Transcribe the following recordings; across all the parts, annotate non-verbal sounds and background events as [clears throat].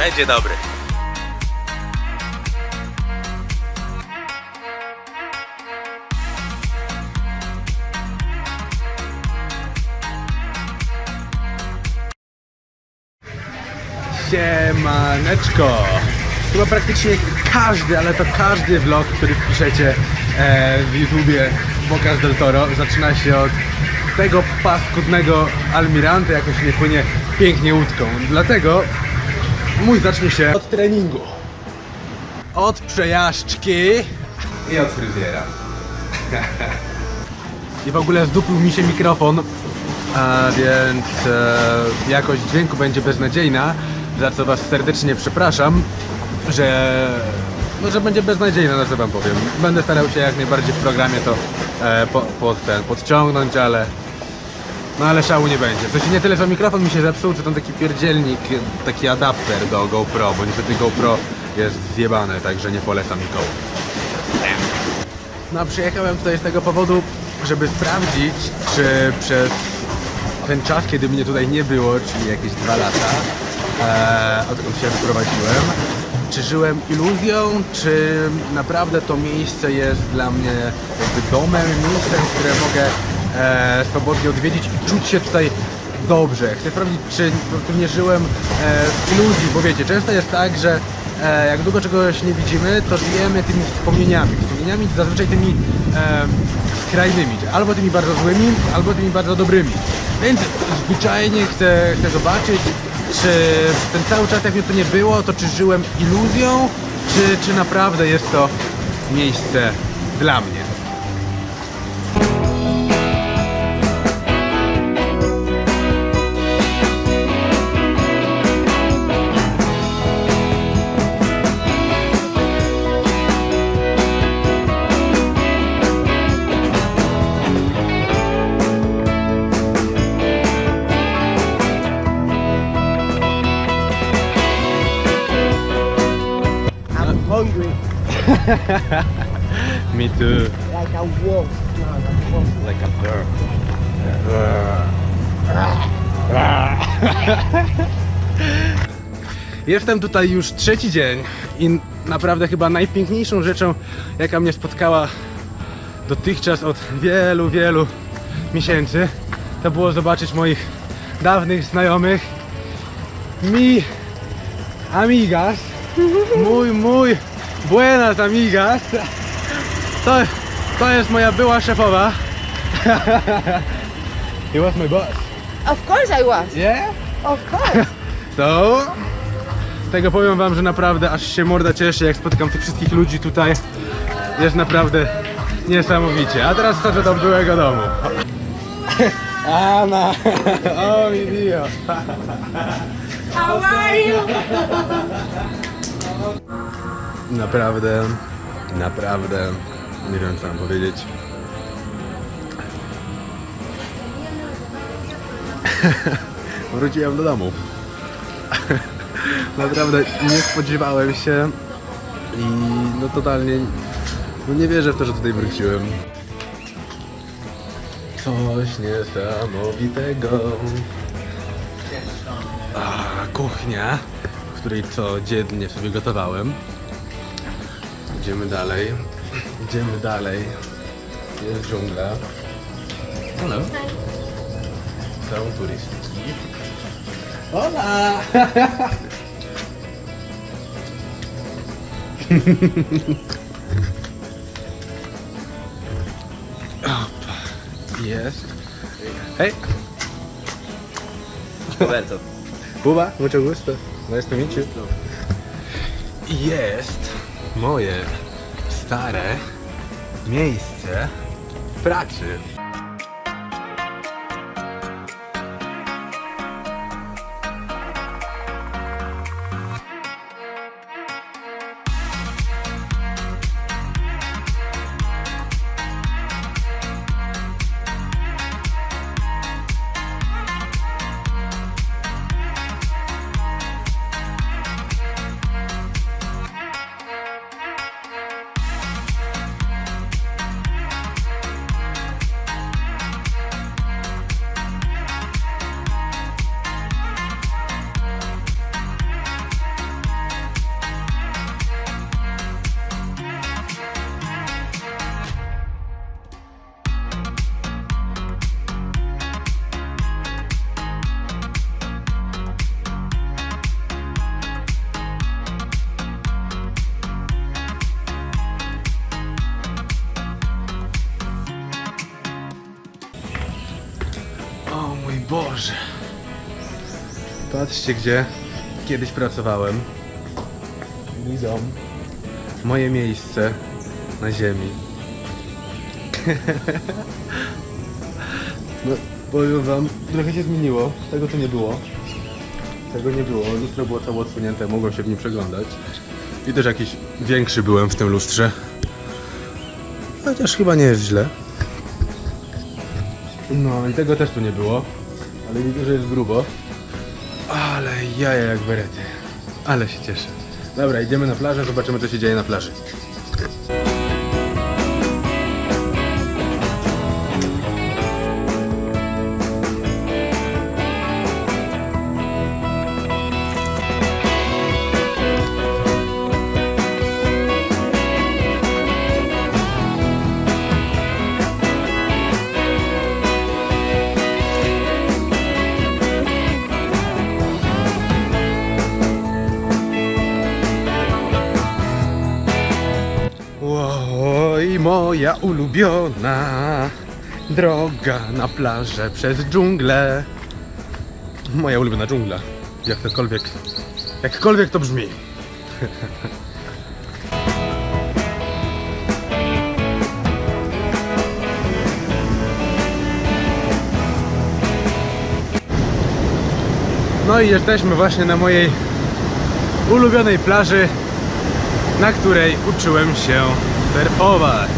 Będzie dobry. Siemaneczko! Chyba praktycznie każdy, ale to każdy vlog, który wpiszecie e, w YouTubie Bocas del Toro zaczyna się od tego paskudnego almiranta jakoś nie płynie pięknie łódką. Dlatego mój zacznie się od treningu. Od przejażdżki i od fryzjera. [laughs] I w ogóle zdupił mi się mikrofon, a więc e, jakość dźwięku będzie beznadziejna, za co was serdecznie przepraszam, że, no, że będzie beznadziejna, no co wam powiem. Będę starał się jak najbardziej w programie to e, po, pod ten, podciągnąć, ale no ale szału nie będzie. To się nie tyle, że mikrofon mi się zepsuł, czy tam taki pierdzielnik, taki adapter do GoPro, bo niestety GoPro jest zjebane, także nie polecam nikomu. No przyjechałem tutaj z tego powodu, żeby sprawdzić, czy przez ten czas, kiedy mnie tutaj nie było, czyli jakieś dwa lata, e, odkąd się wyprowadziłem, czy żyłem iluzją, czy naprawdę to miejsce jest dla mnie jakby domem, miejscem, które mogę e, swobodnie odwiedzić i czuć się tutaj dobrze. Chcę sprawdzić, czy po prostu nie żyłem e, w iluzji, bo wiecie, często jest tak, że e, jak długo czegoś nie widzimy, to żyjemy tymi wspomnieniami. Wspomnieniami zazwyczaj tymi e, skrajnymi, albo tymi bardzo złymi, albo tymi bardzo dobrymi. Więc zwyczajnie chcę, chcę zobaczyć, czy ten cały czas jak mnie to nie było, to czy żyłem iluzją, czy, czy naprawdę jest to miejsce dla mnie. Hungry [laughs] Me too. like a wolf. Like a wolf. Like a bird. [laughs] Jestem tutaj już trzeci dzień i naprawdę chyba najpiękniejszą rzeczą, jaka mnie spotkała dotychczas od wielu, wielu miesięcy, to było zobaczyć moich dawnych znajomych. Mi amigas, mój, mój, buenas amigas. To, to jest moja była szefowa. [laughs] He was my boss. Of course I was. Yeah? Of course. [laughs] So, tego powiem wam, że naprawdę aż się morda cieszy, jak spotykam tych wszystkich ludzi tutaj. Jest naprawdę niesamowicie. A teraz chodzę do byłego domu. [laughs] Anna! O mi Dio! How are you? Naprawdę, naprawdę, nie wiem co mam powiedzieć. [laughs] Wróciłem do domu. [laughs] Naprawdę nie spodziewałem się i no totalnie no nie wierzę w to, że tutaj wróciłem. Coś niesamowitego. A, kuchnia, której codziennie sobie gotowałem. Idziemy dalej. Idziemy dalej. Jest dżungla. Hello. Są turystki. Hola! [laughs] Opa. Jest. Hej! Roberto. Kuba, mucho gusto. Nice to meet you. Jest moje stare miejsce pracy. Patrzcie, gdzie kiedyś pracowałem. Dom. Moje miejsce na ziemi. [laughs] No, powiem wam, trochę się zmieniło. Tego tu nie było. Tego nie było. Lustro było całe odsunięte, mogłem się w nim przeglądać. I też jakiś większy byłem w tym lustrze. Chociaż chyba nie jest źle. No i tego też tu nie było. Ale widzę, że jest grubo. Ale jaja jak berety. Ale się cieszę. Dobra, idziemy na plażę, zobaczymy co się dzieje na plaży. Moja ulubiona droga na plażę przez dżunglę. Moja ulubiona dżungla. Jakkolwiek, jakkolwiek to brzmi. No i jesteśmy właśnie na mojej ulubionej plaży na której uczyłem się surfować.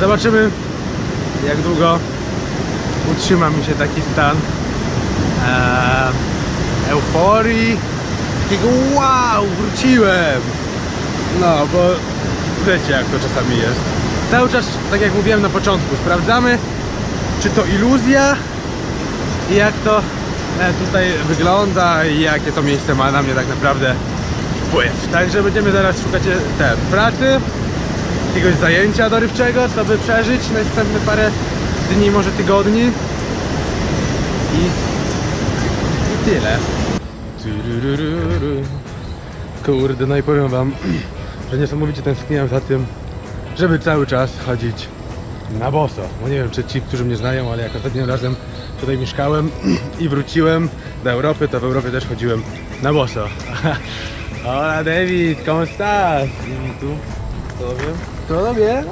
Zobaczymy, jak długo utrzyma mi się taki stan eee, euforii, takiego wow, wróciłem. No, bo wiecie jak to czasami jest. Cały czas, tak jak mówiłem na początku, sprawdzamy, czy to iluzja, i jak to e, tutaj wygląda i jakie to miejsce ma na mnie tak naprawdę wpływ. Także będziemy zaraz szukać e, te pracy, jakiegoś zajęcia dorywczego, co by przeżyć następne parę dni, może tygodni. I, i tyle. Kurde, no i powiem wam, [clears throat] że niesamowicie tęskniłem za tym, żeby cały czas chodzić na boso. Bo nie wiem, czy ci, którzy mnie znają, ale jak ostatnim razem tutaj mieszkałem [clears throat] i wróciłem do Europy, to w Europie też chodziłem na boso. [laughs] Hola David, ¿cómo estás? ¿Y tú? ¿Todo bien? ¿Todo bien?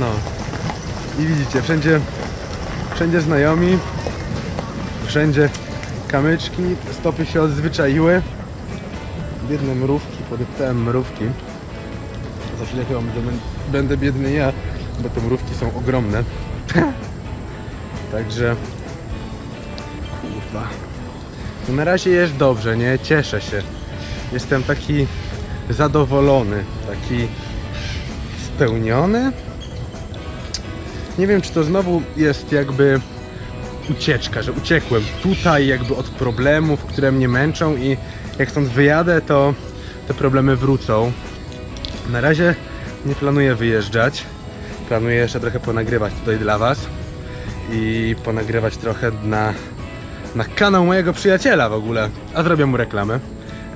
No. I widzicie, wszędzie, wszędzie znajomi, wszędzie kamyczki, stopy się odzwyczaiły. Biedne mrówki, podeptałem mrówki. Za chwilę chyba będę, będę biedny ja, bo te mrówki są ogromne. Także... Kurwa. No na razie jest dobrze, nie? Cieszę się. Jestem taki zadowolony, taki spełniony. Nie wiem, czy to znowu jest jakby ucieczka, że uciekłem tutaj jakby od problemów, które mnie męczą i jak stąd wyjadę, to te problemy wrócą. Na razie nie planuję wyjeżdżać. Planuję jeszcze trochę ponagrywać tutaj dla Was i ponagrywać trochę na, na kanał mojego przyjaciela w ogóle. A zrobię mu reklamę.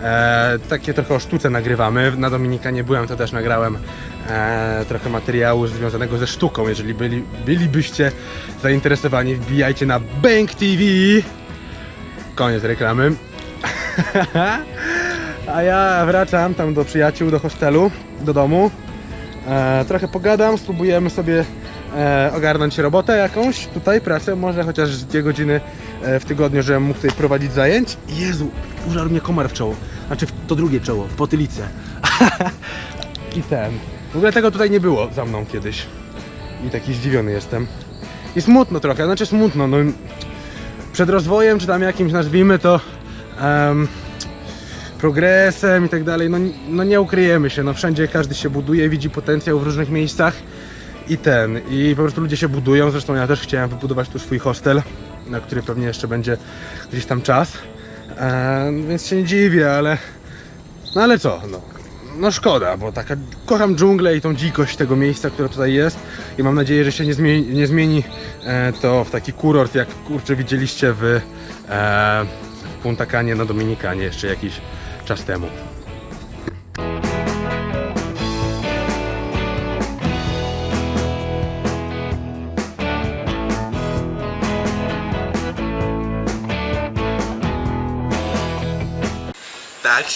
E, takie trochę o sztuce nagrywamy. Na Dominikanie byłem, to też nagrałem e, trochę materiału związanego ze sztuką. Jeżeli byli, bylibyście zainteresowani, wbijajcie na Bank TV. Koniec reklamy. [laughs] A ja wracam tam do przyjaciół, do hostelu, do domu. E, trochę pogadam, spróbujemy sobie e, ogarnąć robotę jakąś, tutaj pracę, może chociaż dwie godziny e, w tygodniu, żebym mógł tutaj prowadzić zajęć. Jezu, użarł mnie komar w czoło. Znaczy w to drugie czoło, w potylicę. [laughs] I ten. W ogóle tego tutaj nie było za mną kiedyś. I taki zdziwiony jestem. I smutno trochę, znaczy smutno, no przed rozwojem, czy tam jakimś nazwijmy to em, progresem i tak dalej, no, no nie ukryjemy się, no wszędzie każdy się buduje, widzi potencjał w różnych miejscach i ten, i po prostu ludzie się budują, zresztą ja też chciałem wybudować tu swój hostel, na który pewnie jeszcze będzie gdzieś tam czas, em, więc się nie dziwię, ale no ale co, no, no szkoda, bo taka, kocham dżunglę i tą dzikość tego miejsca, które tutaj jest. I mam nadzieję, że się nie zmieni, nie zmieni e, to w taki kurort, jak kurczę widzieliście w, e, w Punta Canie na Dominikanie jeszcze jakiś czas temu.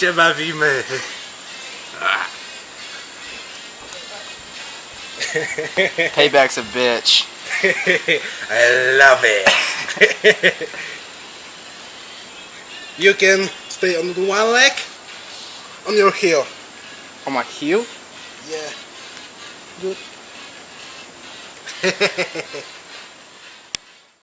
Się bawimy. Ah. [laughs] Payback's a bitch. [laughs] I love it. [laughs] You can stay on the one leg, on your heel. On my heel? Yeah. Good.